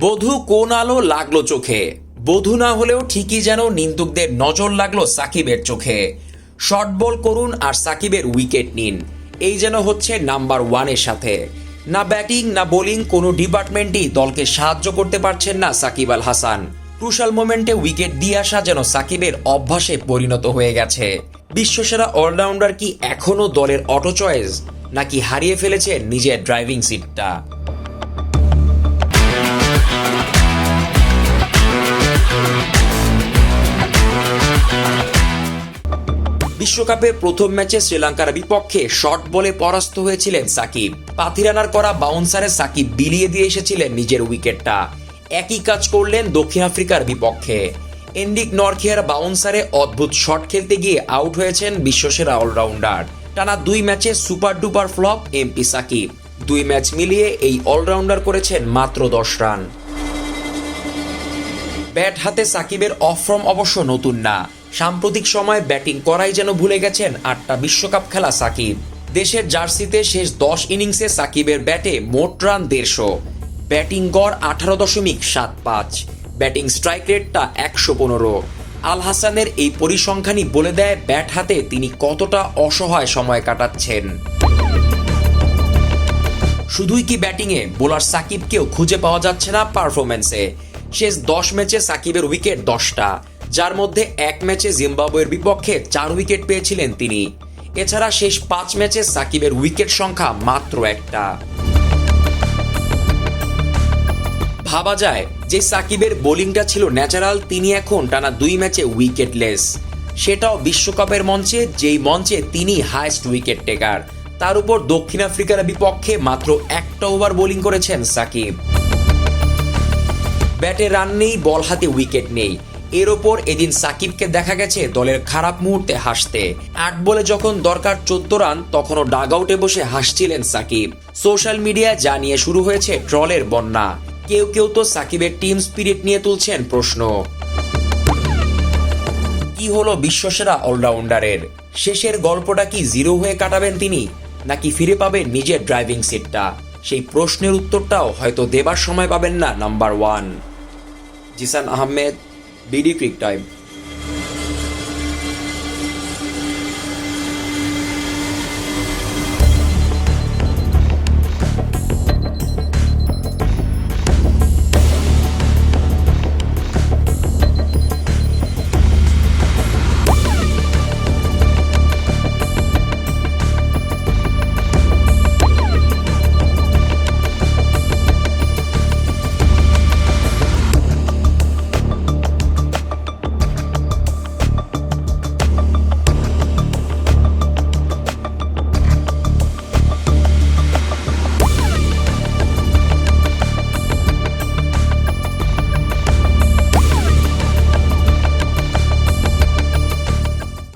বধূ কোন আলো লাগল চোখে? বধূ না হলেও ঠিকই যেন নিন্দুকদের নজর লাগল সাকিবের চোখে। শর্ট বল করুন আর সাকিবের উইকেট নিন। এই যেন হচ্ছে নাম্বার ওয়ানের সাথে। না ব্যাটিং, না বোলিং কোনো ডিপার্টমেন্টই দলকে সাহায্য করতে পারছেন না সাকিব আল হাসান। ক্রুশাল মোমেন্টে উইকেট দিয়ে আসা যেন সাকিবের অভ্যাসে পরিণত হয়ে গেছে। বিশ্বসেরা অলরাউন্ডার কি এখনও দলের অটো চয়েস? নাকি হারিয়ে ফেলেছে নিজের ড্রাইভিং সিটটা? বিশ্বকাপের প্রথম ম্যাচে শ্রীলঙ্কার বিপক্ষে শর্ট বলে পরাস্ত হয়েছিলেন সাকিব। পাথিরানার করা বাউন্সারে সাকিব বিলিয়ে দিয়ে এসেছিলেন নিজের উইকেটটা। একই কাজ করলেন দক্ষিণ আফ্রিকার বিপক্ষে। এন্ডিক নরখিয়ার বাউন্সারে অদ্ভুত শট খেলতে গিয়ে আউট হয়েছেন বিশ্বসেরা অলরাউন্ডার। টানা দুই ম্যাচে super duper flop MP Shakib. দুই ম্যাচ মিলিয়ে এই অলরাউন্ডার করেছেন মাত্র দশ রান। ব্যাট হাতে সাকিবের অফ ফর্ম অবশ্য নতুন না। সাম্প্রতিক সময়ে ব্যাটিং করাই যেন ভুলে গেছেন আটটা বিশ্বকাপ খেলা সাকিব। দেশের জার্সিতে শেষ দশ ইনিংসে সাকিবের ব্যাটে মোট রান দেড়শো। ব্যাটিং গড় আঠারো দশমিক সাত পাঁচ। ব্যাটিং স্ট্রাইক রেটটা একশো পনেরো। আল হাসানের এই পরিসংখ্যানই বলে দেয়, ব্যাট হাতে তিনি কতটা অসহায় সময় কাটাচ্ছেন। শুধুই কি ব্যাটিংয়ে বোলার সাকিবকেও খুঁজে পাওয়া যাচ্ছে না পারফরমেন্সে শেষ দশ ম্যাচে সাকিবের উইকেট দশটা। যার মধ্যে এক ম্যাচে জিম্বাবুয়ের বিপক্ষে চার উইকেট পেয়েছিলেন তিনি। এছাড়া শেষ পাঁচ ম্যাচে সাকিবের উইকেট সংখ্যা মাত্র একটা। ভাবা যায় যে সাকিবের বোলিংটা ছিল ন্যাচারাল, তিনি এখন টানা দুই ম্যাচে উইকেটলেস। সেটাও বিশ্বকাপের মঞ্চে, যেই মঞ্চে তিনি হাইস্ট উইকেট টেকার। তার উপর দক্ষিণ আফ্রিকার বিপক্ষে মাত্র একটা ওভার বোলিং করেছেন সাকিব। ব্যাটে রান নেই, বল হাতে উইকেট নেই। এর ওপর এদিন সাকিবকে দেখা গেছে দলের খারাপ মুহূর্তে হাসতে। আট বলে যখন দরকার চোদ্দ রান, তখনও ডাগ আউটে বসে হাসছিলেন সাকিব। সোশ্যাল মিডিয়া যা নিয়ে শুরু হয়েছে ট্রলের বন্যা। কেউ কেউ তো সাকিবের টিম স্পিরিট নিয়ে তুলছেন প্রশ্ন। কি হলো বিশ্বসেরা অলরাউন্ডারের? শেষের গল্পটা কি জিরো হয়ে কাটাবেন তিনি? নাকি ফিরে পাবেন নিজের ড্রাইভিং সিটটা? সেই প্রশ্নের উত্তরটাও হয়তো দেবার সময় পাবেন না number one. Zisan Ahmed diedrich time.